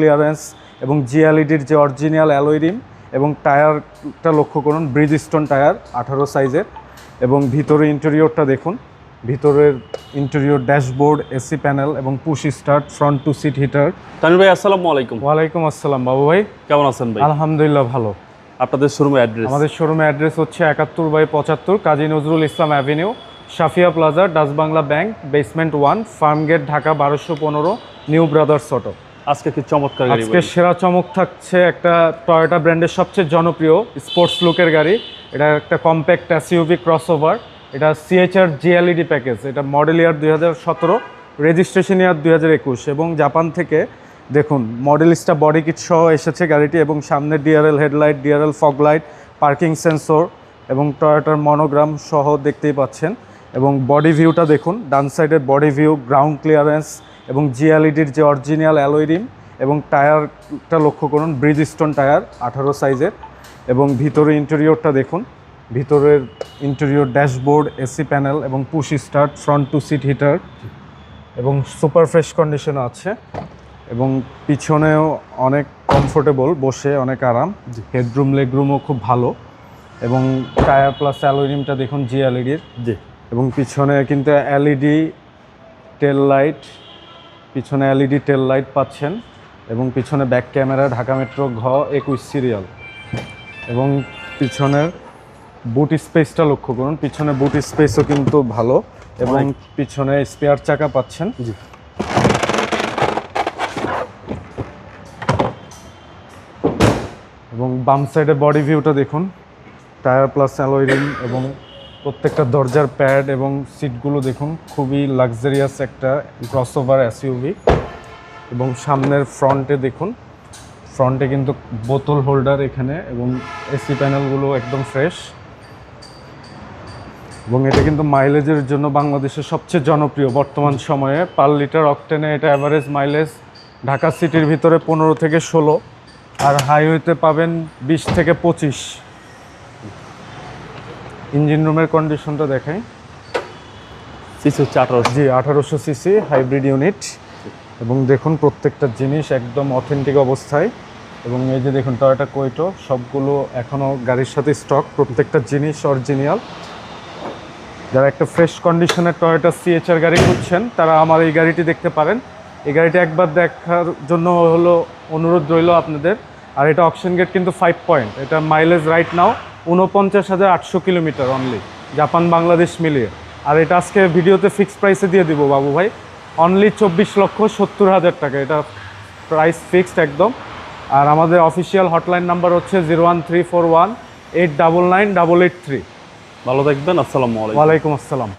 Clearance এবং জিএলইডির যে original alloy rim এবং টায়ারটা লক্ষ্য করুন ব্রিজ স্টোন টায়ার আঠারো সাইজের এবং ভিতরে ইন্টেরিয়রটা দেখুন। ভিতরের ইন্টেরিয়র ড্যাশবোর্ড এসি প্যানেল এবং push start front two seat heater. Tanvir ভাই আসসালামু আলাইকুম। ওয়ালাইকুম আসসালাম বাবু ভাই। কেমন আছেন ভাই? আলহামদুলিল্লাহ ভালো। আপনাদের শোরুমে অ্যাড্রেস? আমাদের শোরুমের অ্যাড্রেস হচ্ছে একাত্তর বাই পঁচাত্তর Kazi Nazrul Islam avenue Safia plaza Dutch Bangla bank basement one Farmgate Dhaka বারোশো পনেরো নিউ ব্রাদার্স অটো। আজকে কি চমৎকার গাড়ি আজকে সেরা চমক থাকছে একটা টয়োটা ব্র্যান্ডের সবচেয়ে জনপ্রিয় স্পোর্টস লুকের গাড়ি। এটা একটা কম্প্যাক্ট এসইউভি ক্রসওভার এটা সিএচআর জিএলইডি প্যাকেজ এটা মডেল ইয়ার দুই হাজার সতেরো রেজিস্ট্রেশন ইয়ার দুই হাজার একুশ। এবং জাপান থেকে দেখুন মডেলিস্টা বডি কিট সহ এসেছে গাড়িটি এবং সামনে DRL headlight DRL fog light parking sensor এবং টয়োটার মনোগ্রাম সহ দেখতেই পাচ্ছেন। এবং বডি ভিউটা দেখুন ডান সাইডের বডি ভিউ গ্রাউন্ড ক্লিয়ারেন্স এবং জিএলইডির যে অরিজিনাল অ্যালয় রিম এবং টায়ারটা লক্ষ্য করুন ব্রিজ স্টোন টায়ার আঠারো সাইজের এবং ভিতরে ইন্টেরিয়রটা দেখুন। ভিতরের ইন্টেরিয়র ড্যাশবোর্ড এসি প্যানেল এবং push start front two seat heater এবং সুপার ফ্রেশ কন্ডিশন আছে এবং পিছনেও অনেক কমফোর্টেবল বসে অনেক আরাম। হেডরুম লেগরুমও খুব ভালো এবং টায়ার প্লাস অ্যালুমিনিয়ামটা দেখুন জিএলইডির। জি। এবং পিছনে কিন্তু এলইডি টেল লাইট পিছনে এলইডি টেল লাইট পাচ্ছেন এবং পিছনে ব্যাক ক্যামেরা ঢাকা মেট্রো ঘ একুশ সিরিয়াল এবং পিছনের বুট স্পেসটা লক্ষ্য করুন। পিছনে বুট স্পেসও কিন্তু ভালো এবং পিছনে স্পেয়ার চাকা পাচ্ছেন। জি। এবং বাম সাইডে বডি ভিউটা দেখুন। টায়ার প্লাস অ্যালয় রিম এবং প্রত্যেকটা দরজার প্যাড এবং সিটগুলো দেখুন, খুবই লাক্সারিয়াস একটা ক্রসওভার এসইউভি এবং সামনের ফ্রন্টে দেখুন, ফ্রন্টে কিন্তু বোতল হোল্ডার এখানে এবং এসি প্যানেলগুলো একদম ফ্রেশ এবং এটা কিন্তু মাইলেজের জন্য বাংলাদেশের সবচেয়ে জনপ্রিয়। বর্তমান সময়ে পার লিটার অকটেনে এটা অ্যাভারেজ মাইলেজ ঢাকা সিটির ভিতরে পনেরো থেকে ষোলো, আর হাইওয়েতে পাবেন বিশ থেকে পঁচিশ। ইঞ্জিন রুমের কন্ডিশনটা দেখাই। সিসি হচ্ছে আঠারো জি আঠারোশো সিসি হাইব্রিড ইউনিট। এবং দেখুন প্রত্যেকটা জিনিস একদম অথেন্টিক অবস্থায়। এবং এই যে দেখুন টয়োটা কোয়েটো সবগুলো এখনও গাড়ির সাথে স্টক প্রত্যেকটা জিনিস অরিজিনাল যারা একটা ফ্রেশ কন্ডিশনের টয়োটা সিএচআর গাড়ি খুঁজছেন তারা আমার এই গাড়িটি দেখতে পারেন। এই গাড়িটা একবার দেখার জন্য হলো অনুরোধ রইল আপনাদের। আর এটা অপশন গেট কিন্তু ফাইভ পয়েন্ট এটা মাইলেজ রাইট নাও উনপঞ্চাশ হাজার আটশো কিলোমিটার অনলি জাপান বাংলাদেশ মিলিয়ে। আর এটা আজকে ভিডিওতে ফিক্স প্রাইসে দিয়ে দিব বাবু ভাই। অনলি চব্বিশ লক্ষ সত্তর হাজার টাকা। এটা প্রাইস ফিক্সড একদম। আর আমাদের অফিসিয়াল হটলাইন নাম্বার হচ্ছে zero one three four one eight double nine double eight three. ভালো থাকবেন আসসালামু আলাইকুম। ওয়ালাইকুম আসসালাম।